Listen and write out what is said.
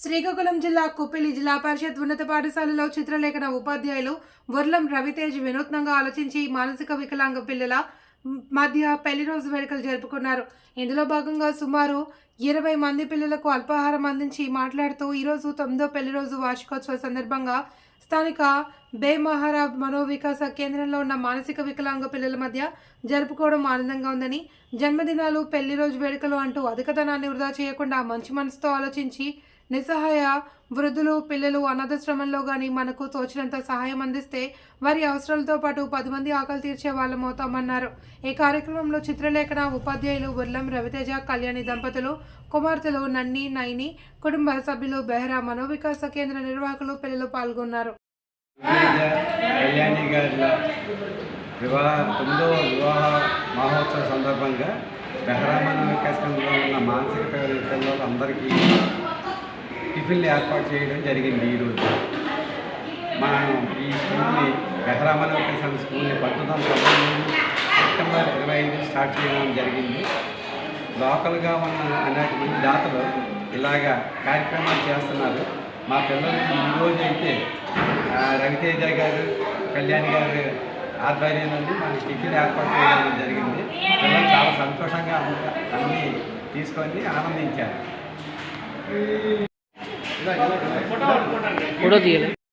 శ్రీకాకుళం జిల్లా కుప్పిలి జిల్లా పరిషత్ ఉన్నత పాఠశాలలో చిత్రలేఖన ఉపాధ్యాయులు వర్లం రవితేజ్ వినూత్నంగా ఆలోచించి మానసిక వికలాంగ పిల్లల మధ్య పెళ్ళి రోజు వేడుకలు జరుపుకున్నారు. ఇందులో భాగంగా సుమారు ఇరవై మంది పిల్లలకు అల్పాహారం అందించి మాట్లాడుతూ ఈరోజు తొమ్మిదో పెళ్ళి రోజు వార్షికోత్సవ సందర్భంగా స్థానిక బే మనోవికాస కేంద్రంలో ఉన్న మానసిక వికలాంగ పిల్లల మధ్య జరుపుకోవడం ఆనందంగా ఉందని జన్మదినాలు పెళ్ళి రోజు వేడుకలు అంటూ అధికతనాన్ని వృధా చేయకుండా మంచి మనసుతో ఆలోచించి నిస్సహాయ వృద్ధులు పిల్లలు అనాథశ్రమంలో కానీ మనకు తోచినంత సహాయం అందిస్తే వారి అవసరాలతో పాటు పది మంది ఆకలి తీర్చే వాళ్ళం అవుతామన్నారు. ఈ కార్యక్రమంలో చిత్రలేఖన ఉపాధ్యాయులు ఉర్లం రవితేజ కళ్యాణి దంపతులు కుమార్తెలు నన్ని నైని కుటుంబ సభ్యులు బెహ్రా మనోవికాస కేంద్ర నిర్వాహకులు పిల్లలు పాల్గొన్నారు. కళ్యాణి గారి వివాహ తొమ్మిదవ వివాహ సందర్భంగా ఉన్న మానసిక అందరికీ టిఫిన్లు ఏర్పాటు చేయడం జరిగింది ఈరోజు మనం ఈ స్కూల్ని బెహరామన్ వికాసం స్కూల్ని పంతొమ్మిది వందల తొంభై మూడు సెప్టెంబర్ ఇరవై ఐదు స్టార్ట్ చేయడం జరిగింది. లోకల్గా ఉన్న అనేక మంది దాతలు ఇలాగా కార్యక్రమాలు చేస్తున్నారు. మా పిల్లలకి ఈరోజు అయితే రవితేజ గారు కళ్యాణ్ గారు ఆధ్వర్యంలో మన టిఫిన్ ఏర్పాటు చేయడం జరిగింది. పిల్లలు చాలా సంతోషంగా అన్ని అన్నీ తీసుకొని ఆనందించారు. ওটা দিয়ে